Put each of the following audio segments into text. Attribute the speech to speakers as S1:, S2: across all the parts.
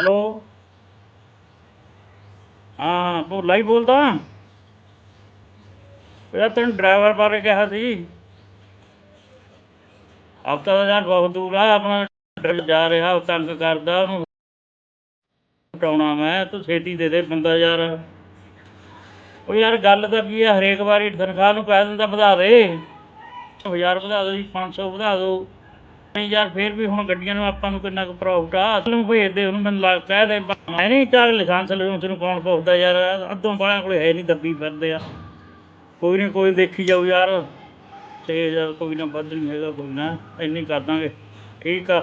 S1: Hello. ਹਾਂ ਭੋਲਾ ਹੀ ਬੋਲਦਾ। ਯਾਰ ਤੈਨੂੰ ਡਰਾਈਵਰ ਬਾਰੇ ਕਿਹਾ ਸੀ। ਹਫਤਾ ਦਾ ਯਾਰ ਬਹੁਤ ਦੂਰ ਆ, ਆਪਣਾ ਡਰਾਈਵਰ ਜਾ ਰਿਹਾ, ਉਹ ਤੰਗ ਕਰਦਾ, ਉਹਨੂੰ ਹਟਾਉਣਾ ਮੈਂ, ਤੂੰ ਛੇਤੀ ਦੇ ਦੇ ਬੰਦਾ ਯਾਰ। ਉਹ ਯਾਰ ਗੱਲ ਤਾਂ ਕੀ ਆ, ਹਰੇਕ ਵਾਰੀ ਤਨਖਾਹ ਨੂੰ ਕਹਿ ਦਿੰਦਾ ਵਧਾ ਦੇ। 1000 ਵਧਾ ਦੋ ਜੀ 500 ਵਧਾ ਦੋ। ਨਹੀਂ ਯਾਰ, ਫੇਰ ਵੀ ਹੁਣ ਗੱਡੀਆਂ ਨੂੰ ਆਪਾਂ ਨੂੰ ਕਿੰਨਾ ਕੁ ਪ੍ਰੋਫਿਟ ਆ। ਅਸਲ ਭੇਜਦੇ ਹੁਣ ਮੈਨੂੰ ਲੱਗ ਕਹਿ ਮੈਂ ਨਹੀਂ ਚਾਹ ਲਾਇਸੈਂਸ ਲੂਸ ਨੂੰ ਕੌਣ ਪੁੱਛਦਾ ਯਾਰ? ਅੱਧੋਂ ਬਾਹਰ ਕੋਲੇ ਹੈ ਨਹੀਂ, ਦੱਬੀ ਫਿਰਦੇ ਆ। ਕੋਈ ਨਹੀਂ ਕੋਈ ਦੇਖੀ ਜਾਊ ਯਾਰ। ਤੇ ਕੋਈ ਨਾ ਵੱਧ ਨਹੀਂ ਹੈਗਾ, ਕੋਈ ਨਾ, ਇੰਨੀ ਕਰ ਦਾਂਗੇ। ਠੀਕ ਆ।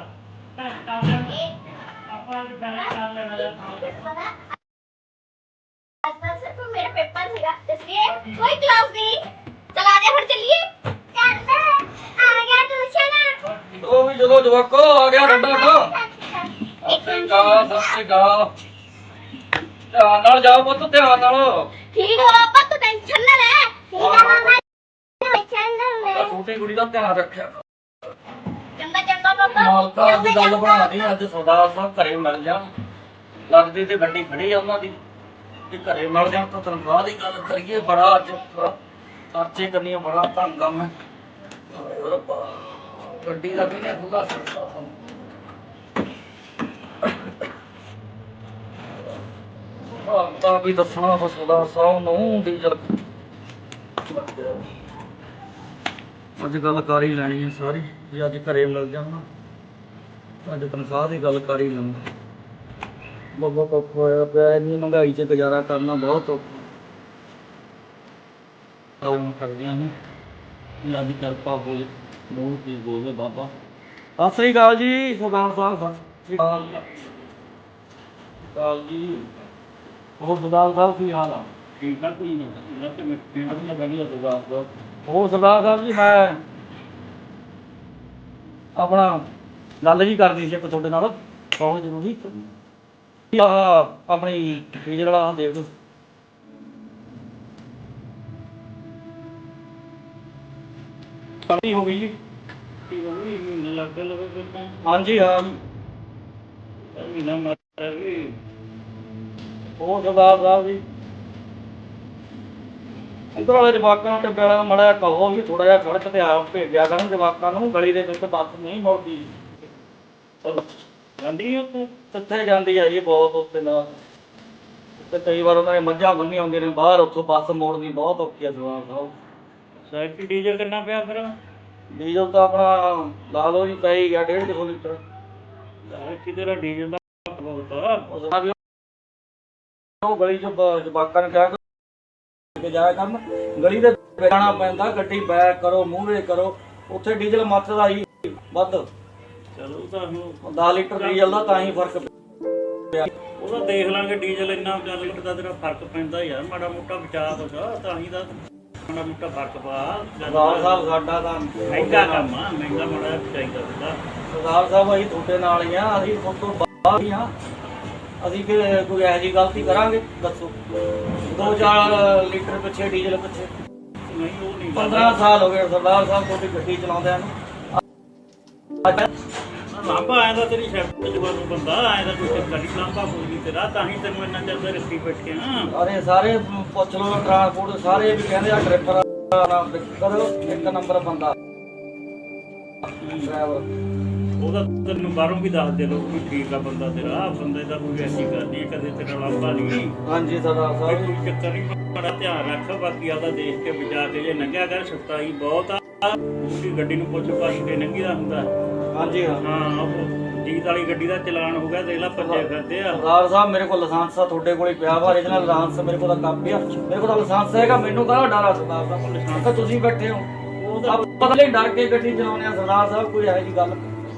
S2: ਉਹ ਵੀ ਜਦੋਂ ਜਵਾਕੋ ਆ ਗਿਆ ਡੰਡਾ ਡੰਡਾ ਅੱਤੇ ਗਾ ਸੱਤੇ ਗਾ ਧਿਆਨ ਨਾਲ ਜਾ ਪੁੱਤ ਧਿਆਨ ਨਾਲ।
S3: ਠੀਕ ਆ ਪਾਪਾ ਤੂੰ ਟੈਨਸ਼ਨ ਨਾ ਲੈ। ਠੀਕ ਆ ਮਾਮਾ। ਟੈਨਸ਼ਨ ਨਾ
S2: ਲੈ ਛੋਟੀ ਕੁੜੀ ਦਾ ਧਿਆਨ ਰੱਖਿਆ
S3: ਚੰਗਾ ਚੰਗਾ ਪਾਪਾ।
S2: ਮਾਲਕਾ ਅੱਜ ਗੱਲ ਬਣਾਣੀ ਅੱਜ ਸੌਦਾ ਸਾਹਿਬ ਘਰੇ ਮਿਲ ਜਾ ਲੱਗਦੀ ਤੇ ਗੱਡੀ ਖੜੀ ਆ ਉਹਨਾਂ ਦੀ। ਤੇ ਘਰੇ ਮਿਲ ਜਾ ਤਾਂ ਤਨਖਾਹ ਦੀ ਗੱਲ ਕਰੀਏ ਬੜਾ ਅੱਜ। ਖਰਚੇ ਕਰਨੀਆਂ ਬੜਾ ਤੰਗ ਕੰਮ ਹੈ ਰੱਬਾ। ਗੱਡੀ ਦਾ ਕਿਹਨੇ ਖੁੱਲਾ ਸਕਦਾ ਤਾਂ ਵੀ ਦੱਸਣਾ ਫਸਦਾ ਸਾਹਿਬ ਨੂੰ ਡੀਜ਼ਲ ਅੱਜ ਗੱਲ ਕਰ ਹੀ ਲੈਣੀ ਹੈ ਸਾਰੀ, ਜੇ ਅੱਜ ਘਰੇ ਮਿਲ ਜਾਣਾ ਅੱਜ ਤਨਖਾਹ ਦੀ ਗੱਲ ਕਰ ਹੀ ਲਵਾਂ ਬਾਬਾ ਔਖਾ ਹੋਇਆ ਪਿਆ, ਇੰਨੀ ਮਹਿੰਗਾਈ 'ਚ ਗੁਜ਼ਾਰਾ ਕਰਨਾ ਬਹੁਤ ਔਖਾ। ਆਉਂ ਕਰਦੀਆਂ ਨੇ ਅੱਲਾ ਦੀ ਕਿਰਪਾ ਹੋਵੇ ਬਹੁਤ ਚੀਜ਼ ਬੋਲੇ ਬਾਬਾ। ਸਤਿ ਸ੍ਰੀ ਅਕਾਲ ਜੀ ਸਰਦਾਰ ਸਾਹਿਬ ਸਤਿ ਸ੍ਰੀ ਅਕਾਲ। ਸਤਿ ਸ੍ਰੀ ਅਕਾਲ ਜੀ। ਹੋਰ ਸਰਦਾਰ ਸਾਹਿਬ ਕੀ ਹਾਲ ਆ?
S1: ਠੀਕ ਆ ਕੋਈ ਨਹੀਂ। ਮੈਂ ਤੇ ਮੈਂ ਪਿੰਡ ਦੀ ਗੱਡੀ ਦਾ ਦੁਕਾਨ
S2: ਹੋਰ ਸਰਦਾਰ ਸਾਹਿਬ ਜੀ ਮੈਂ ਆਪਣਾ ਗੱਲ ਜੀ ਕਰਨੀ ਸੀ ਇੱਕ ਤੁਹਾਡੇ ਨਾਲ। ਬਹੁਤ ਜ਼ਰੂਰੀ ਆ ਆਪਣੀ ਡੀਜ਼ਲ ਵਾਲਾ ਦੇਖ ਲਓ।
S1: ਪਰਤੀ ਹੋ ਗਈ ਜੀ। ਲੱਗ ਲਵੇ ਫਿਰ ਤਾਂ
S2: ਹਾਂਜੀ, ਹਾਂ।
S1: ਮਹੀਨਾ ਮਾਰ ਵੀ
S2: ਹੋਰ ਸਰਦਾਰ ਸਾਹਿਬ ਜੀ ਇਧਰ ਵਾਲੇ ਜਵਾਕਾਂ ਨੂੰ ਟੱਬੇ ਮੜਾ ਕਹੋ ਵੀ ਥੋੜਾ ਜਿਹਾ ਸੜਕ ਤੇ ਆ ਭੇਜਿਆ ਕਰਨ ਜਵਾਕਾਂ ਨੂੰ, ਗਲੀ ਦੇ ਵਿੱਚ ਬੱਸ ਨਹੀਂ ਮੁੜਦੀ। ਚਲੋ
S1: ਜਾਂਦੀ ਆ ਉੱਥੇ?
S2: ਕਿੱਥੇ ਜਾਂਦੀ ਆ ਜੀ ਬਹੁਤ ਉੱਤੇ ਨਾਲ ਤੇ ਕਈ ਵਾਰ ਉਹਨਾਂ ਨੇ ਮੱਝਾਂ ਬੰਨੀਆਂ ਹੁੰਦੀਆਂ ਨੇ, ਬਾਹਰ ਉੱਥੋਂ ਬੱਸ ਮੋੜਨੀ ਬਹੁਤ ਔਖੀ ਹੈ ਸਰਦਾਰ ਸਾਹਿਬ।
S1: ਸਾਈਕਲ ਡੀਜ਼ਲ ਕਿੰਨਾ ਪਿਆ ਫਿਰ?
S2: ਡੀਜ਼ਲ ਤਾਂ ਆਪਣਾ ਲਾ ਲਓ ਜੀ ਪੈ ਹੀ ਗਿਆ 150 ਲੀਟਰ।
S1: ਕਿਤੇ ਦਾ ਡੀਜ਼ਲ ਦਾ ਬਹੁਤ ਆ।
S2: ਵੀ ਉਹ ਗਲੀ ਚ ਬ- ਜਵਾਕਾਂ ਨੇ ਕਿਹਾ ਕਿ ਜਾਇਆ ਕਰਨ। ਗਲੀ ਦੇ ਵਿੱਚ ਜਾਣਾ ਪੈਂਦਾ ਗੱਡੀ ਬੈਕ ਕਰੋ ਮੂਹਰੇ ਕਰੋ ਉੱਥੇ ਡੀਜ਼ਲ ਮੱਚਦਾ ਹੀ ਵੱਧ।
S1: ਚਲੋ ਤਾਂ ਹੁਣ
S2: 10 ਲੀਟਰ ਡੀਜ਼ਲ ਦਾ ਤਾਂ ਹੀ ਫ਼ਰਕ
S1: ਉਹਦਾ ਦੇਖ ਲਾਂਗੇ ਡੀਜ਼ਲ ਇੰਨਾ ਚੱਲ ਲੀਟਰ ਦਾ ਤੇਰਾ ਫ਼ਰਕ ਪੈਂਦਾ ਯਾਰ ਮਾੜਾ ਮੋਟਾ ਬਚਾ ਹੋਗਾ ਤਾਂ ਹੀ ਦਾ ਮੋਟਾ ਫ਼ਰਕ ਪਾ
S2: ਸਰਦਾਰ ਸਾਹਿਬ ਸਾਡਾ ਤਾਂ
S1: ਮਹਿੰਗਾ ਕੰਮ ਆ ਮਹਿੰਗਾ ਜਿਹਾ ਚਾਹੀਦਾ ਹੁੰਦਾ
S2: ਸਰਦਾਰ ਸਾਹਿਬ ਅਸੀਂ ਤੁਹਾਡੇ ਨਾਲ ਹੀ ਆ ਅਸੀਂ ਤੁਹਾਡੇ ਤੋਂ ਬਾਹਰ ਹੀ ਆ। ਅਸੀਂ ਕਿ ਕੋਈ ਇਹੋ ਜਿਹੀ ਗਲਤੀ ਕਰਾਂਗੇ ਦੱਸੋ। 2-4 ਲੀਟਰ ਪਿੱਛੇ ਡੀਜ਼ਲ ਪਿੱਛੇ।
S1: ਨਹੀਂ ਉਹ ਨਹੀਂ
S2: 15 ਸਾਲ ਹੋ ਗਏ ਸਰਦਾਰ ਸਾਹਿਬ ਤੁਹਾਡੀ ਗੱਡੀ ਚਲਾਉਂਦਿਆਂ ਨੂੰ। ਅੱਜ
S1: ਲਾਂਬਾ ਆਇਆ ਤਾਂ ਤੇਰੀ ਸ਼ਰਟ ਤੇ ਜਵਾਨ ਬੰਦਾ ਆਇਆ ਤਾਂ ਕੋਈ ਚੱਕਰ ਨਹੀਂ ਲਾਂਬਾ ਕੋਈ ਨਹੀਂ ਤੇਰਾ ਤਾਂ ਹੀ ਤੈਨੂੰ ਇੰਨਾ ਚਿਰ ਦੇ ਰੱਖੀ ਬੈਠੇ ਆ।
S2: ਅਰੇ ਸਾਰੇ ਪੁੱਛ ਲਓ ਟਰਾਂਸਪੋਰਟ ਸਾਰੇ ਵੀ ਕਹਿੰਦੇ ਆ ਡਰਾਈਵਰ ਕਰੋ ਇੱਕ ਨੰਬਰ ਬੰਦਾ। ਡਰਾਈਵਰ।
S1: ਉਹਦਾ ਤੈਨੂੰ ਬਾਹਰੋਂ ਵੀ ਦੱਸ ਦੇ ਲੋਕ ਵੀ ਠੀਕ ਆ ਬੰਦਾ ਤੇਰਾ ਬੰਦੇ ਦਾ ਕੋਈ ਐਸੀ ਗੱਲ ਨਹੀਂ ਕਦੇ ਤੇਰਾ ਲਾਂਬਾ ਨਹੀਂ
S2: ਹਾਂਜੀ ਸਰਦਾਰ ਸਾਹਿਬ
S1: ਕੋਈ ਚੱਕਰ ਨਹੀਂ ਬੜਾ ਧਿਆਨ ਰੱਖ ਬਾਕੀ ਆਦਾ ਦੇਖ ਕੇ ਬਚਾ ਕੇ ਜੇ ਲੰਘਿਆ ਕਰ ਸਖਤਾਈ ਬਹੁਤ ਆ। ਉਹਦੀ ਗੱਡੀ ਨੂੰ ਪੁੱਛ ਪਾਛ ਕੇ ਲੰਘੀਦਾ ਹੁੰਦਾ।
S2: ਹਾਂਜੀ ਹਾਂ।
S1: ਜੀਤ ਵਾਲੀ ਗੱਡੀ ਦਾ ਚਲਾਨ ਹੋ ਗਿਆ ਦੇਖ ਲਾ ਭੱਜੇ ਫਿਰਦੇ ਆ।
S2: ਸਰਦਾਰ ਸਾਹਿਬ ਮੇਰੇ ਕੋਲ ਲਾਇਸੈਂਸ ਆ ਤੁਹਾਡੇ ਕੋਲ ਹੀ ਪਿਆ ਵਾ origignal ਲਾਇਸੈਂਸ ਮੇਰੇ ਕੋਲ ਤਾਂ ਕਾਪੀ ਆ। ਮੇਰੇ ਕੋਲ ਤਾਂ ਲਾਇਸੈਂਸ ਹੈਗਾ ਮੈਨੂੰ ਕਾਹਦਾ ਡਰ ਆ ਸਰਦਾਰ ਸਾਹਿਬ? ਲਾਇਸੈਂਸ ਤਾਂ ਤੁਸੀਂ ਬੈਠੇ ਹੋ। ਪਤਾ ਨਹੀਂ ਡਰ ਕੇ ਗੱਡੀ ਚਲਾਉਂਦੇ ਆ ਸਰਦਾਰ ਸਾਹਿਬ ਕੋਈ ਇਹੋ ਜੀ ਗੱਲ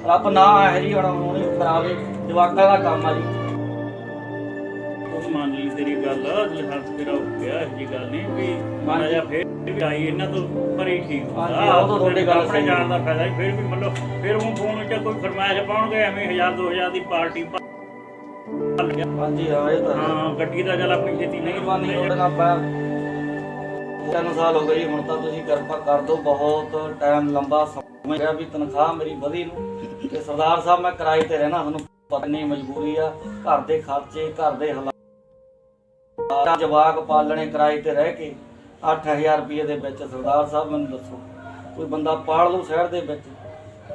S2: ਰੱਬ ਨਾ ਇਹੋ ਜੀ ਹਣਾਉਣੀ ਕਰਾਵੇ ਜਵਾਕਾਂ ਦਾ ਕੰਮ ਆ ਜੀ।
S1: ਉਹ ਮੰਨ ਲਈ ਤੇਰੀ ਗੱਲ ਲਿਹਾਜ਼ ਤੇਰਾ ਹੋ ਗਿਆ ਇਹ ਜੀ ਗੱਲ ਨਹੀਂ ਵੀ ਮਾੜਾ ਜਿਹਾ ਫੇਰ ਆਈ ਇਹਨਾਂ ਤੋਂ ਪਰੇ ਹੀ ਠੀਕ ਹੁੰਦਾ।
S2: ਹਾਂਜੀ, ਉਹ ਤਾਂ ਤੁਹਾਡੀ ਗੱਲ
S1: ਆਪਣੇ
S2: ਸਹੀ
S1: ਜਾਣ ਦਾ ਫਾਇਦਾ ਹੀ ਫਿਰ ਵੀ ਮਤਲਬ ਫਿਰ ਉਹ ਫੋਨ ਵਿੱਚ ਕੋਈ ਫਰਮਾਇਸ਼ ਪਾਉਣਗੇ ਐਵੇਂ 1000 2000 ਦੀ ਪਾਰਟੀ
S2: ਹਾਂਜੀ ਹਾਂ ਇਹ ਤਾਂ ਹੈ।
S1: ਹਾਂ ਗੱਡੀ ਦਾ ਚੱਲ ਆਪਣੀ ਛੇਤੀ ਨਹੀਂ
S2: ਮਿਹਰਬਾਨੀ ਤੁਹਾਡੇ ਨਾਲ ਪੈਰ ਤਿੰਨ ਸਾਲ ਹੋ ਗਏ ਜੀ, ਹੁਣ ਤਾਂ ਤੁਸੀਂ ਕਿਰਪਾ ਕਰ ਦਿਓ ਬਹੁਤ ਟਾਈਮ ਲੰਬਾ ਸਮਾਂ ਗਿਆ ਵੀ ਤਨਖਾਹ ਮੇਰੀ ਵਧੀ ਨੂੰ। ਤੇ ਸਰਦਾਰ ਸਾਹਿਬ ਮੈਂ ਕਿਰਾਏ ਤੇ ਰਹਿਣਾ ਤੁਹਾਨੂੰ ਪਤਾ ਨਹੀਂ ਮਜਬੂਰੀ ਆ। ਘਰ ਦੇ ਖਰਚੇ ਘਰ ਦੇ ਹਾਲਾਤ। ਜਵਾਕ ਪਾਲਣੇ ਕਿਰਾਏ ਤੇ ਰਹਿ ਕੇ 8000 ਰੁਪਏ ਦੇ ਵਿੱਚ ਸਰਦਾਰ ਸਾਹਿਬ ਮੈਨੂੰ ਦੱਸੋ। ਕੋਈ ਬੰਦਾ ਪਾਲ ਲੂ ਸ਼ਹਿਰ ਦੇ ਵਿੱਚ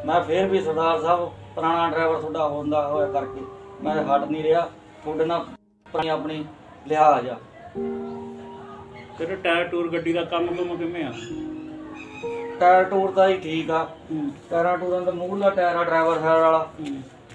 S2: ਮੈਂ ਫੇਰ ਵੀ ਸਰਦਾਰ ਸਾਹਿਬ ਪੁਰਾਣਾ ਡਰਾਈਵਰ ਤੁਹਾਡਾ ਹੁੰਦਾ ਹੋਇਆ ਕਰਕੇ ਮੈਂ ਹਟ ਨਹੀਂ ਰਿਹਾ ਤੁਹਾਡੇ ਨਾਲ ਆਪਣੀ ਆਪਣੀ ਲਿਹਾਜ਼ ਆ।
S1: ਤੇਰੇ ਟਾਇਰ ਟੂਰ ਗੱਡੀ ਦਾ ਕੰਮ ਕੰਮ ਕਿਵੇਂ ਆ?
S2: ਟਾਇਰ ਟੂਰ ਤਾਂ ਹੀ ਠੀਕ ਆ। ਟਾਇਰਾਂ ਟੂਰਾਂ ਦਾ ਮੂਹਰਲਾ ਟਾਇਰ ਆ ਡਰਾਈਵਰ ਸਾਈਡ ਵਾਲਾ।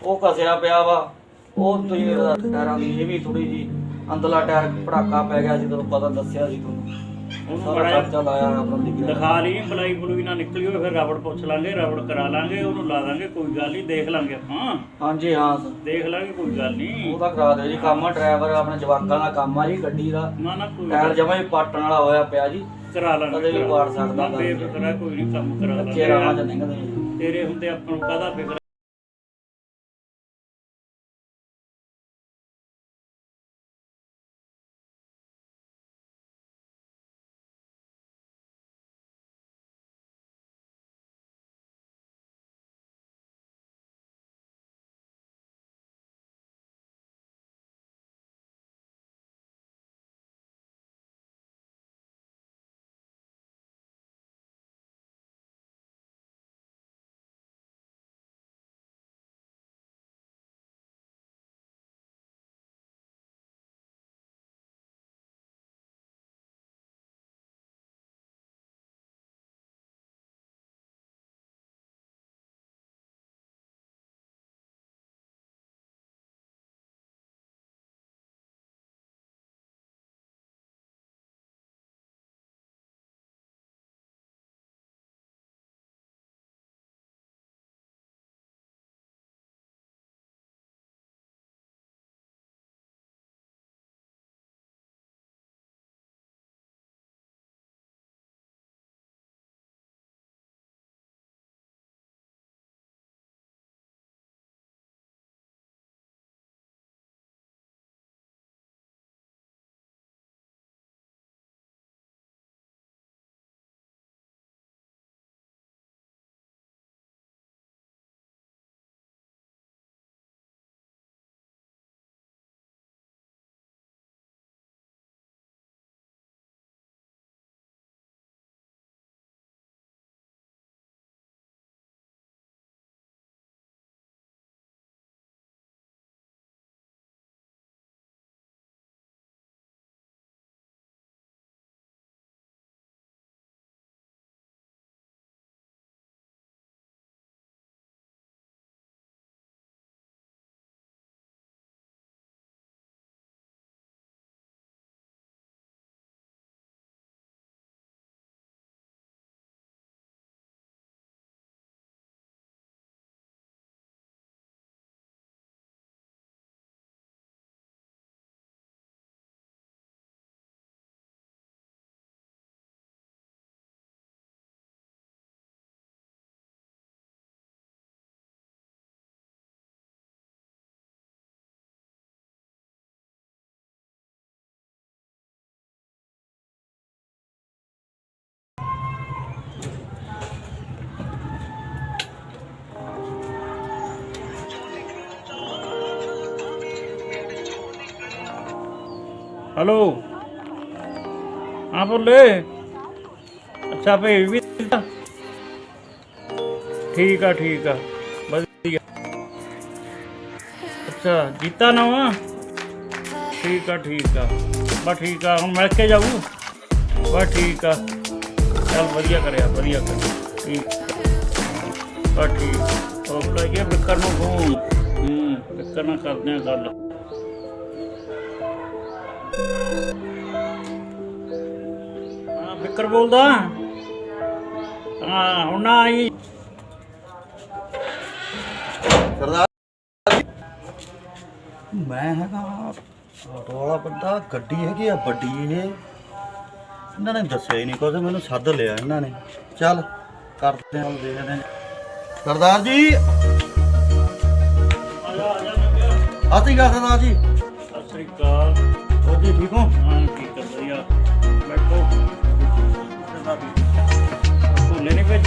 S2: ਉਹ ਘਸਿਆ ਪਿਆ ਵਾ। ਉਹ ਤੁਸੀਂ ਟਾਇਰਾਂ ਦੀ ਇਹ ਵੀ ਥੋੜੀ ਜੀ ਅੰਦਰਲਾ ਟਾਇਰ ਪੜਾਕਾ ਪੈ ਗਿਆ ਸੀ ਤੁਹਾਨੂੰ ਪਤਾ ਦੱਸਿਆ ਸੀ ਤੁਹਾਨੂੰ।
S1: ਉਹਨੂੰ
S2: ਸਾਰਾ
S1: ਬੜਾ
S2: ਖਰਚਾ ਲਾਇਆ ਆਪਣਾ ਲਿਖਿਆ
S1: ਦਿਖਾ ਲਈ ਬਲਾਈ ਬਲੂਈ ਨਾ ਨਿਕਲੀ ਹੋਵੇ ਫਿਰ ਰਬੜ ਪੁੱਛ ਲਾਂਗੇ ਰਬੜ ਕਰਾ ਲਾਂਗੇ ਉਹਨੂੰ ਲਾ ਦਾਂਗੇ ਕੋਈ ਗੱਲ ਨਹੀਂ ਦੇਖ ਲਾਂਗੇ ਆਪਾਂ।
S2: ਹਾਂਜੀ ਹਾਂ। ਸਰ
S1: ਦੇਖ ਲਾਂਗੇ ਕੋਈ ਗੱਲ ਨਹੀਂ
S2: ਉਹਦਾ ਕਰਾ ਦਿਓ ਜੀ ਕੰਮ ਆ ਡਰਾਈਵਰ ਆਪਣੇ ਜਵਾਕਾਂ ਦਾ ਕੰਮ ਆ ਜੀ ਗੱਡੀ ਦਾ।
S1: ਨਾ ਨਾ ਕੋਈ
S2: ਟਾਇਰ ਜਮਾ ਹੀ ਪਾਟਣ ਵਾਲਾ ਹੋਇਆ ਪਿਆ ਜੀ।
S1: ਕਰਾ ਲਾਂਗੇ
S2: ਕਦੇ ਵੀ ਪਾੜ ਸਕਦਾ
S1: ਨਾ ਬੇਫਿਕਰ ਆ, ਕੋਈ ਨਹੀਂ ਕੰਮ ਕਰਾ
S2: ਚ
S1: ਲਾਂਗੇ।
S2: ਨਿਕਲਦੇ ਜੀ
S1: ਤੇਰੇ ਹੁੰਦੇ ਆਪਾਂ ਨੂੰ ਕਾਹਦਾ ਫਿਕਰ ਹੈਲੋ ਹਾਂ ਬੋਲੇ ਅੱਛਾ ਭਈ ਵੀ ਦਿੱਤਾ? ਠੀਕ ਆ ਠੀਕ ਆ ਵਧੀਆ ਅੱਛਾ ਜੀਤਾ ਨਾ ਵਾ ਠੀਕ ਆ ਠੀਕ ਆ ਬਸ ਠੀਕ ਆ ਹੁਣ ਮਿਲ ਕੇ ਜਾਊ ਬਸ ਠੀਕ ਆ ਚੱਲ ਵਧੀਆ ਕਰਿਆ ਵਧੀਆ ਕਰਿਆ ਠੀਕ ਬਸ ਠੀਕ ਉਹ ਲਾਈਏ ਬਿੱਕਰ ਨੂੰ ਫੋਨ ਹੂੰ ਬਿੱਕਰ ਨਾਲ ਕਰਦੇ ਆ ਬਿੱਕਰ ਬੋਲਦਾ। ਹਾਂ ਹੁਣ ਨਾ ਆਈ।
S2: ਸਰਦਾਰ ਮੈਂ ਹੈਗਾ ਆਟੋ ਵਾਲਾ ਬੰਦਾ ਗੱਡੀ ਹੈਗੀ ਆ ਵੱਡੀ ਇਹ ਇਹਨਾਂ ਨੇ ਦੱਸਿਆ ਹੀ ਨਹੀਂ ਕੁਝ ਮੈਨੂੰ ਸੱਦ ਲਿਆ ਇਹਨਾਂ ਨੇ। ਚੱਲ ਕਰਦੇ ਹਾਂ ਦੇਖਦੇ ਹਾਂ। ਸਰਦਾਰ ਜੀ।
S1: ਆ ਜਾ ਆ ਜਾ ਨੰਗਿਆ
S2: ਆਤੀ ਗਾ ਸਰਦਾਰ ਜੀ।
S1: ਸਤਿ ਸ੍ਰੀ ਅਕਾਲ।
S2: ਹੋਰ ਜੀ ਠੀਕ ਹੋ
S1: ਹਾਂ ਠੀਕ ਹੈ?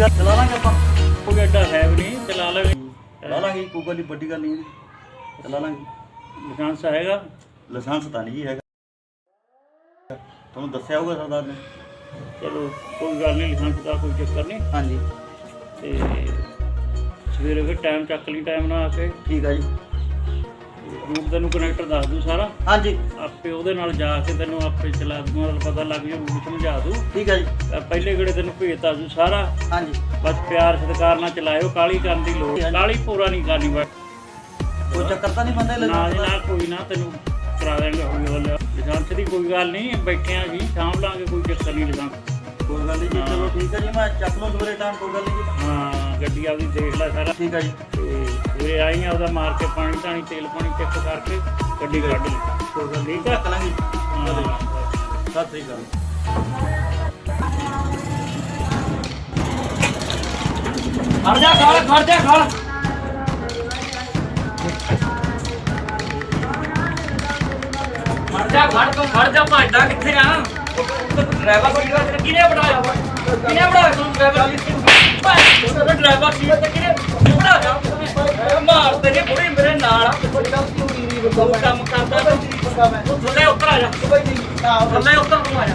S4: ਗੱਡੀ ਚਲਾ ਲਾਂਗੇ ਆਪਾਂ।
S1: ਕੋਈ ਐਡਾ ਹੈ ਵੀ ਨਹੀਂ ਚਲਾ ਲੈ
S4: ਚਲਾ ਲਾਂਗੇ ਜੀ, ਕੋਈ ਗੱਲ ਨਹੀਂ ਵੱਡੀ ਗੱਲ ਨਹੀਂ ਜੀ ਚਲਾ ਲਾਂਗੇ।
S1: ਲਾਇਸੈਂਸ ਹੈਗਾ।
S4: ਲਾਇਸੈਂਸ ਤਾਂ ਨਹੀਂ ਜੀ ਹੈਗਾ। ਤੁਹਾਨੂੰ ਦੱਸਿਆ ਹੋਊਗਾ ਸਰਦਾਰ ਨੇ।
S1: ਚਲੋ ਕੋਈ ਗੱਲ ਨਹੀਂ ਲਾਇਸੈਂਸ ਦਾ ਕੋਈ ਚੱਕਰ ਨਹੀਂ
S4: ਹਾਂਜੀ।
S1: ਤੇ ਸਵੇਰੇ ਫਿਰ ਟਾਈਮ ਚੱਕ ਲਈ ਟਾਈਮ ਨਾਲ ਆ ਕੇ।
S4: ਠੀਕ ਆ ਜੀ।
S1: ਰੂਟ ਤੈਨੂੰ ਕਨੈਕਟਰ ਦੱਸ ਦੂ ਸਾਰਾ।
S4: ਹਾਂਜੀ।
S1: ਆਪੇ ਉਹਦੇ ਨਾਲ ਜਾ ਕੇ ਤੈਨੂੰ ਆਪੇ ਚਲਾ ਦੂੰਗਾ ਪਤਾ ਲੱਗ ਜਾਊ ਰੂਟ ਸਮਝਾ ਦੂ।
S4: ਠੀਕ ਆ ਜੀ।
S1: ਅਹ ਪਹਿਲੇ ਗੇੜੇ ਤੈਨੂੰ ਭੇਜਤਾ ਦੂ ਸਾਰਾ।
S4: ਹਾਂਜੀ।
S1: ਬਸ ਪਿਆਰ ਸਤਿਕਾਰ ਨਾਲ ਚਲਾਇਓ ਕਾਲੀ ਕਰਨ ਦੀ ਲੋੜ ਕਾਲੀ ਪੂਰਾ ਨਹੀਂ ਕਰਨੀ ਬਸ।
S4: ਕੋਈ ਚੱਕਰ ਤਾਂ ਨਹੀਂ ਬੰਦੇ
S1: ਨਾ ਜੀ
S4: ਲੱਗਦਾ
S1: ਨਾ ਕੋਈ ਨਾ ਤੈਨੂੰ ਕਰਾ ਦੇਣਗੇ ਹੌਲੀ ਹੌਲੀ। ਲਾਇਸੈਂਸ ਦੀ ਕੋਈ ਗੱਲ ਨਹੀਂ ਬੈਠੇ ਆ ਜੀ ਸਾਂਭ ਲਾਂਗੇ ਕੋਈ ਚੱਕਰ ਨਹੀਂ ਲਾਇਸੈਂਸ।
S4: ਕੋਈ ਗੱਲ ਨਹੀਂ ਜੀ ਚਲੋ ਠੀਕ ਆ ਜੀ ਮੈਂ ਚੱਕ ਲਵਾਂ ਸਵੇਰੇ ਟਾਈਮ ਕੋਈ ਗੱਲ ਨਹੀਂ ਜੀ।
S1: ਹਾਂ ਗੱਡੀ ਆਪਦੀ ਦੇਖ ਲੈ ਸਾਰਾ।
S4: ਠੀਕ ਆ ਜੀ।
S1: ਤੇ ਸਵੇਰੇ ਆਈ ਆ ਉਹਦਾ ਮਾਰ ਕੇ ਪਾਣੀ ਧਾਣੀ ਤੇਲ ਪਾਣੀ ਚੈੱਕ ਕਰਕੇ ਗੱਡੀ ਕੱਢ ਲਈ।
S4: ਕੋਈ ਗੱਲ ਨਹੀਂ। ਚੱਕ ਲਾਂਗੇ। ਸਤਿ ਸ੍ਰੀ ਅਕਾਲ।
S2: ਖੜ ਜਾ ਖੜ ਖੜ ਜਾ ਖੜ। ਜਾ ਖੜ ਤੂੰ ਖੜ ਜਾ ਭੱਜਦਾ ਕਿੱਥੇ ਆ? ਡਰਾਈਵਰ ਸੀਟ ਤੇ ਕਿਹਨੇ ਬਣਾਇਆ? ਵਾ ਕਿਹਨੇ ਬਣਾਇਆ ਤੂੰ ਡਰਾਈਵਰ? ਸੀਟ ਭਾਈ ਤੂੰ ਡਰਾਈਵਰ ਸੀਟ ਤੇ ਕਿਹਨੇ ਤੂੰ ਕੰਮ ਕਰਦਾ ਤੂੰ ਥੱਲੇ ਉੱਤਰ ਆ ਜਾ ਥੱਲੇ ਉੱਤਰ ਤੂੰ ਆ ਜਾ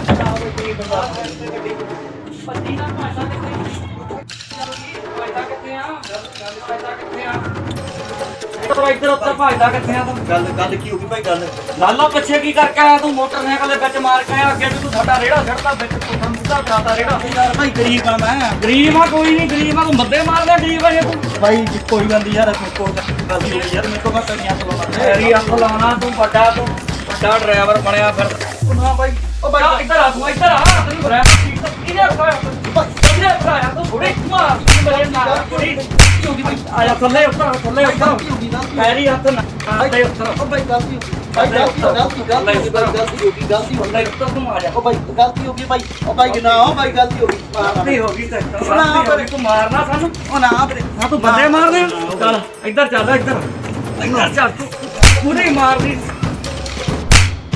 S2: ਪੱਤੀ ਨਾ ਭਾਸ਼ਾ ਤੇ ਫਾਇਦਾ ਕਿੱਥੇ ਆ ਫਾਇਦਾ ਕਿੱਥੇ ਆ ਤੂੰ ਇੱਧਰ ਉੱਤਰ ਭੱਜਦਾ ਕਿੱਥੇ ਆ ਤੂੰ?
S4: ਗੱਲ ਗੱਲ ਕੀ ਹੋ ਗਈ ਭਾਈ ਗੱਲ?
S2: ਲਾਲਾ ਪਿੱਛੇ ਕੀ ਕਰਕੇ ਆਇਆ ਤੂੰ ਮੋਟਰਸਾਈਕਲ ਦੇ ਵਿੱਚ ਮਾਰ ਕੇ ਆਇਆ ਅੱਗੇ ਵੀ ਤੂੰ ਸਾਡਾ ਰੇੜਾ ਛੱਡਦਾ ਵਿੱਚ ਤੂੰ ਸੰਸਦਾ ਕਰਾਤਾ ਰੇੜਾ।
S4: ਯਾਰ ਭਾਈ ਗਰੀਬ ਆ ਮੈਂ।
S2: ਗਰੀਬ ਆ ਕੋਈ ਨਹੀਂ ਗਰੀਬ ਆ ਤੂੰ ਮੱਦੇ ਮਾਰਦਾ ਗਰੀਬ ਆ ਜੇ ਤੂੰ।
S4: ਭਾਈ ਜੀ ਕੋਈ ਗੱਲ ਨਹੀਂ ਯਾਰ ਕੋਈ ਕੋਈ ਗੱਲ ਨਹੀਂ ਯਾਰ ਮੇਰੇ ਕੋਲ ਮੈਂ ਕਈਆਂ ਤੋਂ ਲਾਉਣਾ।
S2: ਮੇਰੀ ਅੱਖ ਲਾਉਣਾ ਤੂੰ ਵੱਡਾ ਤੂੰ ਵੱਡਾ ਡਰਾਈਵਰ ਬਣਿਆ ਫਿਰ।
S4: ਨਾ ਭਾਈ ਉਹ
S2: ਜਾ ਇੱਧਰ ਆ ਤੂੰ ਇੱਧਰ ਆ ਤੈਨੂੰ ਡਰਾਈਵਰ ਸੀਟ ਤੇ ਕਿਹਨੇ ਬਿਠਾਇਆ ਕਿਹਨੇ ਬਿਠਾਇਆ ਤੂੰ ਥੋੜੀ ਮਾਰ ਮੇਰੇ ਨਾਲ ਥੋੜੀ
S4: ਹੋਗੀ ਭਾਈ
S2: ਆ ਜਾ ਥੱਲੇ ਉੱਤਰ ਥੱਲੇ ਉੱਤਰ
S4: ਗਲਤੀ ਹੋ ਗਈ ਗਲਤੀ
S2: ਪੈਰੀ ਹੱਥ ਨਾ ਥੱਲੇ ਉੱਤਰ
S4: ਉਹ ਭਾਈ ਗਲਤੀ ਹੋ ਗਈ ਭਾਈ ਗਲਤੀ ਗਲਤੀ ਗਲਤੀ ਗਲਤੀ ਹੋ ਗਈ ਗਲਤੀ ਹੋ
S2: ਥੱਲੇ
S4: ਗਈ
S2: ਉੱਤਰ ਤੂੰ ਆ ਜਾ
S4: ਉਹ ਭਾਈ ਗਲਤੀ ਹੋ ਗਈ ਭਾਈ ਉਹ ਭਾਈ ਨਾ ਉਹ ਭਾਈ ਗਲਤੀ ਹੋ ਗਈ
S2: ਗਲਤੀ ਹੋ ਗਈ ਤੇ
S4: ਨਾ,
S2: ਗਲਤੀ ਤੂੰ ਮਾਰਨਾ ਸਾਨੂੰ
S4: ਉਹ ਨਾ ਵੀਰੇ
S2: ਹਾਂ ਤੂੰ ਬੰਦੇ ਮਾਰਦੇ ਆ? ਚੱਲ ਇੱਧਰ ਚੱਲ ਇੱਧਰ ਇੱਧਰ ਚੱਲ ਤੂੰ ਪੂਰੇ ਹੀ ਮਾਰਦੀ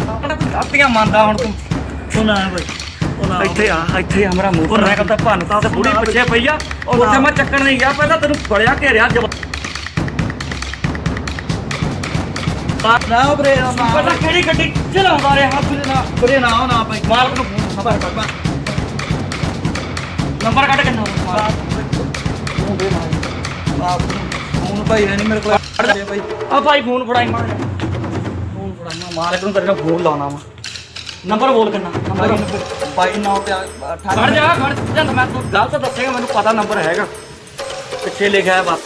S2: ਆਪਣਾ ਤੂੰ ਗਲਤੀਆਂ ਮੰਨਦਾ ਹੁਣ ਤੂੰ
S4: ਉਹ ਨਾ ਭਾਈ ਉਹ ਨਾ
S2: ਇੱਥੇ ਆ ਇੱਥੇ ਆ ਮੇਰਾ ਮੋਟਰਸਾਈਕਲ ਤਾਂ ਭੰਨਤਾ ਤੇ ਬੁੜੀ ਪਿੱਛੇ ਪਈ ਆ ਉੱਥੇ ਮੈਂ ਚੱਕਣ ਨਹੀਂ ਗਿਆ ਪਹਿਲਾਂ ਤੈਨੂੰ ਫੜਿਆ ਘੇਰਿਆ ਜਬ
S4: ਨਾ ਵੀਰੇ ਨਾ
S2: ਪਤਾ ਕਿਹੜੀ ਗੱਡੀ ਚਲਾਉਂਦਾ ਰਿਹਾ? ਤੂੰ ਨਾ
S4: ਵੀਰੇ ਨਾ ਉਹ ਨਾ ਭਾਈ
S2: ਮਾਲਕ ਨੂੰ ਫੋਨ
S4: ਖਬਰ ਬਾਬਾ
S2: ਨੰਬਰ ਕੱਢ ਕਿੰਨਾ ਮਾਲਕ
S4: ਤੂੰ ਦੇ ਨਾ ਆਪ ਫੋਨ ਭਾਈ ਹੈ ਨਹੀਂ ਮੇਰੇ ਕੋਲ। ਦੇ
S2: ਆ ਭਾਈ ਫੋਨ ਫੜਾਈ ਮਾਰ। ਫੋਨ ਫੜਾਈ ਮਾਲਕ ਨੂੰ ਤੇਰੇ ਨਾਲ ਫੋਨ ਲਾਉਣਾ ਵਾ। ਨੰਬਰ ਬੋਲ ਕਿੰਨਾ? ਨੰਬਰ
S4: ਭਾਈ ਨਾ ਤੇ
S2: ਖੜ ਜਾ ਖੜ ਜਾ ਮੈਂ ਤੂੰ। ਗਲਤ ਦੱਸੇਗਾ ਮੈਨੂੰ ਪਤਾ ਨੰਬਰ ਹੈਗਾ। ਪਿੱਛੇ ਲਿਖਿਆ ਹੈ ਬਸ।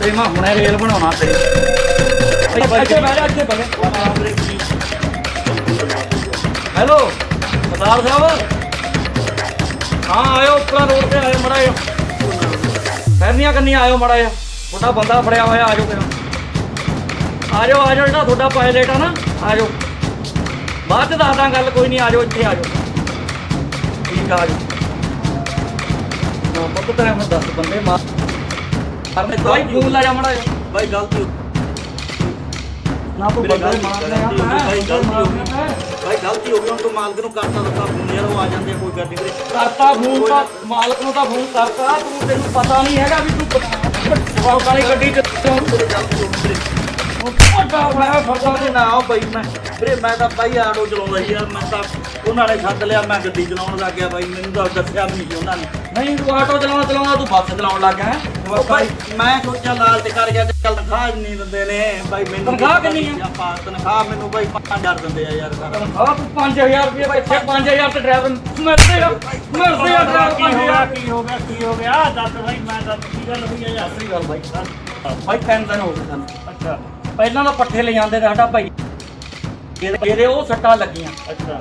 S2: ਤੇ ਮੈਂ ਹੁਣੇ ਰੇਲ ਬਣਾਉਣਾ ਤੇਰੀ ਇੱਥੇ ਬਹਿ ਜਾ ਇੱਥੇ ਬਹਿ ਹੈਲੋ ਸਰਦਾਰ ਸਾਹਿਬ। ਹਾਂ ਆਇਓ ਉੱਪਰ ਰੋਡ ਤੇ ਆਇਓ ਮੜਾ ਆਇਓ ਫੈਰਨੀਆਂ ਕੰਨੀ ਆਇਓ ਮੜਾ ਆਇਓ ਤੁਹਾਡਾ ਬੰਦਾ ਫੜਿਆ ਹੋਇਆ ਆਜੋ ਕਿਹਾ ਆਜੋ ਆਜੋ ਜਿਹੜਾ ਤੁਹਾਡਾ ਪਾਇਲਟ ਆ ਨਾ ਆਜੋ ਬਾਅਦ ਚ ਦੱਸਦਾ ਗੱਲ ਕੋਈ ਨਹੀਂ ਆਜੋ ਇੱਥੇ ਆਜੋ ਠੀਕ ਆ ਆਜੋ ਨਾ ਪੁੱਤ ਤੇਰੇ ਮੈਂ 10 ਬੰਦੇ ਮਾਰ ਮਾਰਨੇ ਕੋਈ ਫੋਨ ਲਾ ਜਾ ਮੜਾ
S4: ਭਾਈ ਗਲਤੀ
S2: ਨਾ ਤੂੰ
S4: ਮੇਰੇ
S2: ਬੰਦੇ ਮਾਰਨੇ ਆ
S4: ਭਾਈ ਗਲਤੀ ਹੋ ਗਈ। ਭਾਈ ਗਲਤੀ ਹੋ ਗਈ ਹੁਣ ਤੂੰ ਮਾਲਕ ਨੂੰ ਕਰਤਾ ਦਿੱਤਾ ਫੋਨ ਯਾਰ ਉਹ ਆ ਜਾਂਦੇ ਆ, ਕੋਈ ਨਹੀਂ ਵੀਰੇ।
S2: ਕਰਤਾ ਫੋਨ ਤਾਂ ਮਾਲਕ ਨੂੰ ਤਾਂ ਫੋਨ ਕਰਤਾ ਤੂੰ ਤੈਨੂੰ ਪਤਾ ਨਹੀਂ ਹੈਗਾ ਵੀ ਤੂੰ ਜਵਾਬ ਵਾਲੀ ਗੱਡੀ ਚ
S4: ਵੀਰੇ। ਗਲਤੀ ਹੋ ਗਈ ਵੀਰੇ
S2: ਵੱਡਾ ਬਣਾਇਆ ਫਰਦਾ
S4: ਤੇ ਨਾ ਉਹ ਭਾਈ ਮੈਂ। ਵੀਰੇ ਮੈਂ ਤਾਂ ਭਾਈ ਆਟੋ ਚਲਾਉਂਦਾ ਸੀ ਯਾਰ ਮੈਂ ਤਾਂ ਉਹਨਾਂ ਨੇ ਸੱਦ ਲਿਆ ਮੈਂ ਗੱਡੀ ਚਲਾਉਣ ਲੱਗ ਗਿਆ ਭਾਈ ਮੈਨੂੰ ਤਾਂ ਦੱਸਿਆ ਵੀ ਨਹੀਂ ਉਹਨਾਂ ਨੇ।
S2: ਨਹੀਂ ਤੂੰ ਆਟੋ ਚਲਾਉਣਾ ਚਲਾਉਣਾ ਤੂੰ ਬੱਸ ਚਲਾਉਣ ਲੱਗ ਗਿਆ ਹੈਂ?
S4: ਉਹ ਭਾਈ ਮੈਂ ਸੋਚਿਆ ਲਾਲ ਤੇ ਕਰ ਗਿਆ ਚੱਲ ਤਨਖਾਹ ਨਹੀਂ ਦਿੰਦੇ ਨੇ। ਭਾਈ ਮੈਨੂੰ
S2: ਤਨਖਾਹ ਕਿੰਨੀ ਆ?
S4: ਆਪਾਂ ਤਨਖਾਹ ਮੈਨੂੰ ਭਾਈ 5000 ਦਿੰਦੇ ਆ ਯਾਰ ਸਾਰਾ।
S2: ਤਨਖਾਹ ਤੂੰ 5000 ਰੁਪਏ ਇੱਥੇ 5000 ਤੇ ਡਰਾਈਵਰ ਮਰਦੇ ਆ। ਮਰਦੇ ਆ ਡਰਾਈਵਰ
S1: ਕੀ ਹੋ ਗਿਆ
S2: 5000
S1: ਕੀ ਹੋ ਗਿਆ ਦੱਸ ਭਾਈ ਮੈਂ ਦੱਸ ਕੀ ਗੱਲ ਹੋਈ ਹੈ ਯਾਰ?
S2: ਸਹੀ ਗੱਲ ਭਾਈ ਭਾਈ ਤਿੰਨ ਦਿਨ ਹੋ ਗਏ ਸਾਨੂੰ।
S1: ਅੱਛਾ।
S2: ਪਹਿਲਾਂ ਤਾਂ ਪੱਠੇ ਲੈ ਜਾਂਦੇ ਤੇ ਸਾਡਾ ਭਾਈ। ਇਹਦੇ ਇਹਦੇ ਉਹ ਸੱਟਾਂ ਲੱਗੀਆਂ।
S1: ਅੱਛਾ।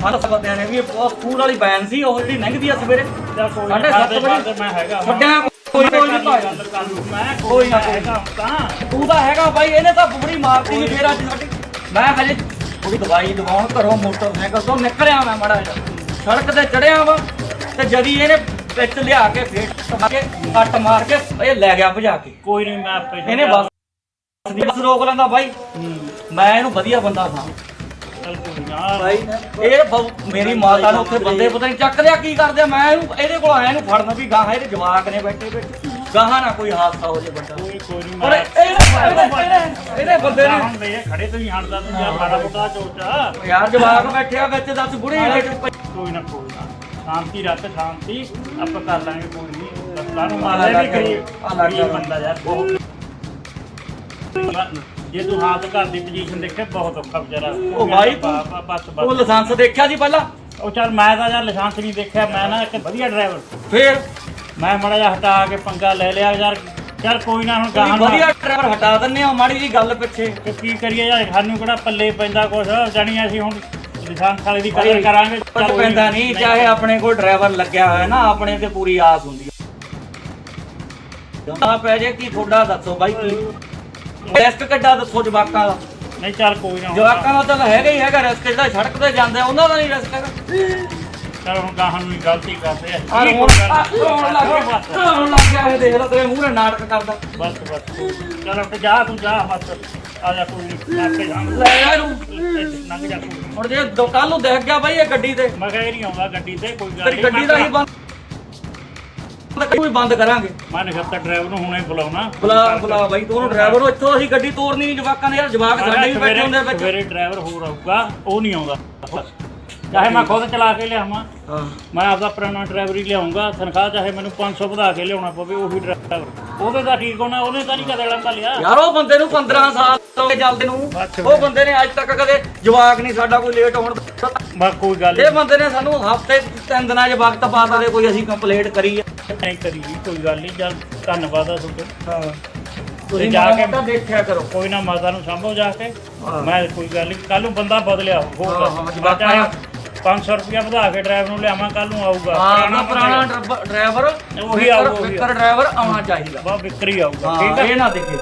S2: ਸਾਨੂੰ ਬੰਦਿਆਂ ਨੇ ਵੀ ਉਹ ਸਕੂਲ ਵਾਲੀ ਵੈਨ ਸੀ ਉਹ ਜਿਹੜੀ ਲੰਘਦੀ ਆ ਸਵੇਰੇ।
S1: ਚੱਲ ਕੋਈ
S2: ਸਾਢੇ ਸੱਤ ਵਜੇ।
S1: ਮੈਂ ਹੈਗਾ
S2: ਛੱਡਿਆ ਕੋਈ ਕੋਈ ਨਹੀਂ ਭਾਈ
S1: ਗੱਲ ਕਰ ਲੂ ਮੈਂ
S2: ਕੋਈ ਨਾ, ਕੋਈ
S1: ਹੈਗਾ ਤਾਂ
S2: ਤੂੰ ਤਾਂ ਹੈਗਾ ਭਾਈ ਇਹਨੇ ਤਾਂ ਬੁੜੀ ਮਾਰਤੀ ਸੀ ਫੇਰ ਅੱਜ ਸਾਡੀ। ਮੈਂ ਹਜੇ ਥੋੜੀ ਦਵਾਈ ਦਵਾਉਣ ਘਰੋਂ ਮੋਟਰਸਾਈਕਲ ਤੋਂ ਨਿਕਲਿਆ ਮੈਂ ਮੜਾ ਸੜਕ ਤੇ ਚੜਿਆ ਵਾ ਤੇ ਜਦੀ ਇਹਨੇ ਵਿੱਚ ਲਿਆ ਕੇ ਫੇਰ ਕੇ ਕੱਟ ਮਾਰ ਕੇ ਇਹ ਲੈ ਗਿਆ ਭਜਾ ਕੇ।
S1: ਕੋਈ ਨਹੀਂ ਮੈਂ ਆਪੇ
S2: ਇਹਨੇ ਬਸ ਬਸ ਰੋਕ ਲੈਂਦਾ ਬਾਈ। ਮੈਂ ਇਹਨੂੰ ਵਧੀਆ ਬੰਦਾ ਸਾਂ ਬਾਈ ਇਹ ਬਹੁ- ਮੇਰੀ ਮਾਤਾ ਨੂੰ ਉੱਥੇ ਬੰਦੇ ਪਤਾ ਨਹੀਂ ਚੱਕ ਲਿਆ ਕੀ ਕਰਦੇ ਆ। ਮੈਂ ਇਹਨੂੰ ਇਹਦੇ ਕੋਲ ਆਇਆ ਇਹਨੂੰ ਫੜਨਾ ਵੀ ਗਾਹਾਂ ਇਹਦੇ ਜਵਾਕ ਨੇ ਬੈਠੇ ਬੈਠੇ ਗਾਹਾਂ ਨਾ ਕੋਈ ਹਾਦਸਾ ਹੋ ਜੇ ਵੱਡਾ।
S1: ਕੋਈ ਕੋਈ ਨਹੀਂ
S2: ਪਰ
S1: ਮੈਂ
S2: ਇਹਨੇ ਇਹਨੇ- ਇਹਨੇ- ਇਹਨੇ ਬੰਦੇ ਨੇ
S1: ਖੜੇ ਤੋਂ ਹੀ ਹਟਦਾ ਤੂੰ ਯਾਰ ਮਾੜਾ ਮੋਟਾ ਚੋਚਾ
S2: ਯਾਰ ਜਵਾਕ ਬੈਠਿਆ ਵਿੱਚ ਦੱਸ ਬੁੜੀ ਵਿੱਚ।
S1: ਕੋਈ ਨਾ ਕੋਈ ਨਾ। ਸ਼ਾਂਤੀ ਰੱਖ ਸ਼ਾਂਤੀ। ਆਪਾਂ ਕਰ ਲਾਂਗੇ ਕੋਈ ਨਹੀਂ। ਬਸ ਨੂੰ
S2: ਆ
S1: ਮਾਰੇ
S2: ਲੱਗ
S1: ਵੀ ਗਰੀਬ ਗਰੀਬ ਬੰਦਾ ਯਾਰ ਬਹੁਤ ਜੇ ਤੂੰ ਹਾਥ ਘਰ ਦੀ ਪੋਜੀਸ਼ਨ ਦੇਖੇ ਬਹੁਤ ਔਖਾ ਵਿਚਾਰਾ।
S2: ਉਹ ਭਾਈ ਤੂੰ-
S1: ਬਸ ਬਸ
S2: ਉਹ
S1: ਬਸ
S2: ਲਾਇਸੈਂਸ ਦੇਖਿਆ ਸੀ ਪਹਿਲਾਂ?
S1: ਉਹ ਚੱਲ ਮੈਂ ਤਾਂ ਯਾਰ ਲਾਇਸੈਂਸ ਨਹੀਂ ਦੇਖਿਆ ਮੈਂ ਨਾ ਇੱਕ ਵਧੀਆ ਡਰਾਈਵਰ
S2: ਫੇਰ?
S1: ਮੈਂ ਮੜਾ ਜਿਹਾ ਹਟਾ ਕੇ ਪੰਗਾ ਲੈ ਲਿਆ ਯਾਰ। ਚੱਲ ਕੋਈ ਨਾ ਹੁਣ
S2: ਤੁਸੀਂ
S1: ਗਾਹਾਂ
S2: ਵਧੀਆ ਡਰਾਈਵਰ ਹਟਾ ਦਿੰਨੇ ਆ ਮਾੜੀ ਜੀ ਗੱਲ ਪਿੱਛੇ।
S1: ਕਿ ਕੀ ਕਰੀਏ ਯਾਰ ਸਾਨੂੰ ਕਿਹੜਾ ਪੱਲੇ ਪੈਂਦਾ ਕੁਛ? ਜਾਣੀ ਅਸੀਂ ਹੁਣ ਲਾਇਸੈਂਸ ਵਾਲੇ ਦੀ ਕਦਰ ਕਰਾਂਗੇ।
S2: ਕੁਝ
S1: ਚੱਲ
S2: ਪੈਂਦਾ ਨਹੀਂ ਚਾਹੇ ਆਪਣੇ ਕੋਲ ਡਰਾਈਵਰ ਲੱਗਿਆ ਹੋਇਆ ਨਾ ਆਪਣੇ ਤੇ ਪੂਰੀ ਆਸ ਹੁੰਦੀ ਆ ਪੈ ਜੇ ਕੀ ਤੁਹਾਡਾ ਦੱਸੋ ਬਾਈ ਕੀ? ਰਿਸਕ ਕਿੱਡਾ ਦੱਸੋ ਜਵਾਕਾਂ ਦਾ।
S1: ਨਹੀਂ ਚੱਲ ਕੋਈ ਨਾ
S2: ਜਵਾਕਾਂ ਦਾ ਤਾਂ। ਹੈਗਾ ਹੀ ਹੈਗਾ ਰਿਸਕ ਜਿਹੜਾ ਸੜਕ ਤੇ ਜਾਂਦੇ ਆ, ਉਹਨਾਂ ਦਾ ਨਹੀਂ ਰਿਸਕ ਹੈਗਾ।
S1: ਚੱਲ ਹੁਣ ਗਾਹਾਂ ਨੂੰ ਹੀ ਗਲਤੀ ਕਰਦੇ ਆ।
S2: ਆ
S1: ਕੀ
S2: ਹੁਣ
S1: ਕੋਈ ਗੱਲ
S2: ਆ
S1: ਨਹੀਂ।
S2: ਰੋਣ ਲੱਗ ਗਿਆ
S1: ਬਸ
S2: ਰੋਣ ਲੱਗ ਗਿਆ ਇਹ ਦੇਖ ਲੈ ਤੇਰੇ ਮੂਹਰੇ ਨਾਟਕ ਕਰਦਾ।
S1: ਬਸ ਬਸ ਚੱਲ ਉੱਠ ਜਾ ਤੂੰ ਜਾ ਬਸ। ਆ ਜਾ ਕੋਈ ਨਹੀਂ ਆਪੇ ਜਾਣ
S2: ਲੈ ਜਾ ਇਹਨੂੰ।
S1: ਲੰਘ ਜਾ ਕੋਈ ਨੀ।
S2: ਹੁਣ ਜੇ ਦੁਕਾਨ ਨੂੰ ਦੇਖ ਗਿਆ ਬਾਈ ਇਹ ਗੱਡੀ ਤੇ।
S1: ਮੈਂ ਕਿਹਾ ਨਹੀਂ ਆਉਂਦਾ ਗੱਡੀ ਤੇ ਕੋਈ ਗੱਲ
S2: ਤੇਰੀ
S1: ਨਹੀਂ
S2: ਗੱਡੀ ਦਾ ਹੀ ਬੰਦ ਕੋਈ ਬੰਦ ਕਰਾਂਗੇ?
S1: ਮੈਂ ਨਖੱਤਾ ਡਰਾਈਵਰ ਨੂੰ ਹੁਣੇ ਬੁਲਾਉਣਾ।
S2: ਬੁਲਾ ਬੁਲਾ ਬਾਈ ਤੂੰ ਉਹਨੂੰ ਡਰਾਈਵਰ ਨੂੰ ਇੱਥੋਂ ਅਸੀਂ ਗੱਡੀ ਤੋਰਨੀ ਨਹੀਂ ਜਵਾਕਾਂ ਨੇ ਯਾਰ ਜਵਾਕ ਸਾਡੇ ਵੀ ਬੈਠੇ ਹੁੰਦੇ ਵਿੱਚ।
S1: ਸਵੇਰੇ ਡਰਾਈਵਰ ਹੋਰ ਆਊਗਾ ਉਹ ਨਹੀਂ ਆਉਂਦਾ। ਚਾਹੇ ਮੈਂ ਖੁਦ ਚਲਾ ਕੇ ਲਿਆਵਾਂ
S2: ਹਾਂ।
S1: ਮੈਂ ਆਪਦਾ ਪੁਰਾਣਾ ਡਰਾਈਵਰ ਹੀ ਲਿਆਉਂਗਾ ਤਨਖਾਹ ਚਾਹੇ ਮੈਨੂੰ 500 ਵਧਾ ਕੇ ਲਿਆਉਣਾ ਪਵੇ ਉਹੀ ਡਰਾਈਵਰ ਉਹਦੇ ਤਾਂ ਠੀਕ ਹੋਣਾ ਉਹਨੇ ਤਾਂ ਨਹੀਂ ਕਦੇ ਲੰਬਾ ਲਿਆ
S2: ਯਾਰ ਉਹ ਬੰਦੇ ਨੂੰ 15 ਸਾਲ ਹੋ ਗਏ ਚੱਲਦੇ ਨੂੰ। ਉਹ ਬੰਦੇ ਨੇ ਅੱਜ ਤੱਕ ਕਦੇ ਜਵਾਕ ਨਹੀਂ ਸਾਡਾ ਕੋਈ ਲੇਟ ਹੋਣ।
S1: ਬਸ ਕੋਈ ਗੱਲ
S2: ਇਹ ਬੰਦੇ ਨੇ ਸਾਨੂੰ ਹਫ਼ਤੇ ਤਿੰਨ ਦਿਨਾਂ 'ਚ ਵਕਤ ਪਾ ਦਿੱਤਾ ਕੋਈ ਅਸੀਂ ਕੰਪਲੇਂਟ ਕਰੀ ਆ।
S1: ਨਹੀਂ ਕਰੀ ਜੀ, ਕੋਈ ਗੱਲ ਨਹੀਂ ਜਦ ਧੰਨਵਾਦ ਆ ਤੁਹਾਡਾ।
S2: ਹਾਂ।
S1: ਤੁਸੀਂ
S2: ਜਾ ਕੇ
S1: ਕੇ
S2: ਦੇਖਿਆ ਕਰੋ।
S1: ਕੋਈ ਨਾ ਮਾਤਾ ਨੂੰ ਸੰਭੋ ਜਾ ਕੇ।
S2: ਹਾਂ।
S1: ਮੈਂ ਕੋਈ ਗੱਲ ਨਹੀਂ ਕੱਲ ਨੂੰ ਬੰਦਾ ਬਦਲਿਆ
S2: ਹਾਂ, ਹਾਂ,
S1: ਹੋਊਗਾ
S2: ਜਵਾਕਾਂ
S1: ਚਾਹੇ 500 ਰੁਪਇਆ ਵਧਾ ਕੇ ਡਰਾਈਵਰ ਨੂੰ ਲਿਆਵਾਂ ਕੱਲ ਨੂੰ ਆਊਗਾ।
S2: ਹਾਂ ਨਾ ਪੁਰਾਣਾ ਡਰਾਈਵਰ
S1: ਉਹੀ ਆਊਗਾ, ਉਹੀ
S2: ਫਿਕਰ ਡਰਾਈਵਰ ਆਉਣਾ ਚਾਹੀਦਾ।
S1: ਬਾ ਵਿਕਰੀ ਆਊਗਾ ਠੀਕ ਹੈ
S2: ਇਹ ਨਾ ਦੇਖੇ।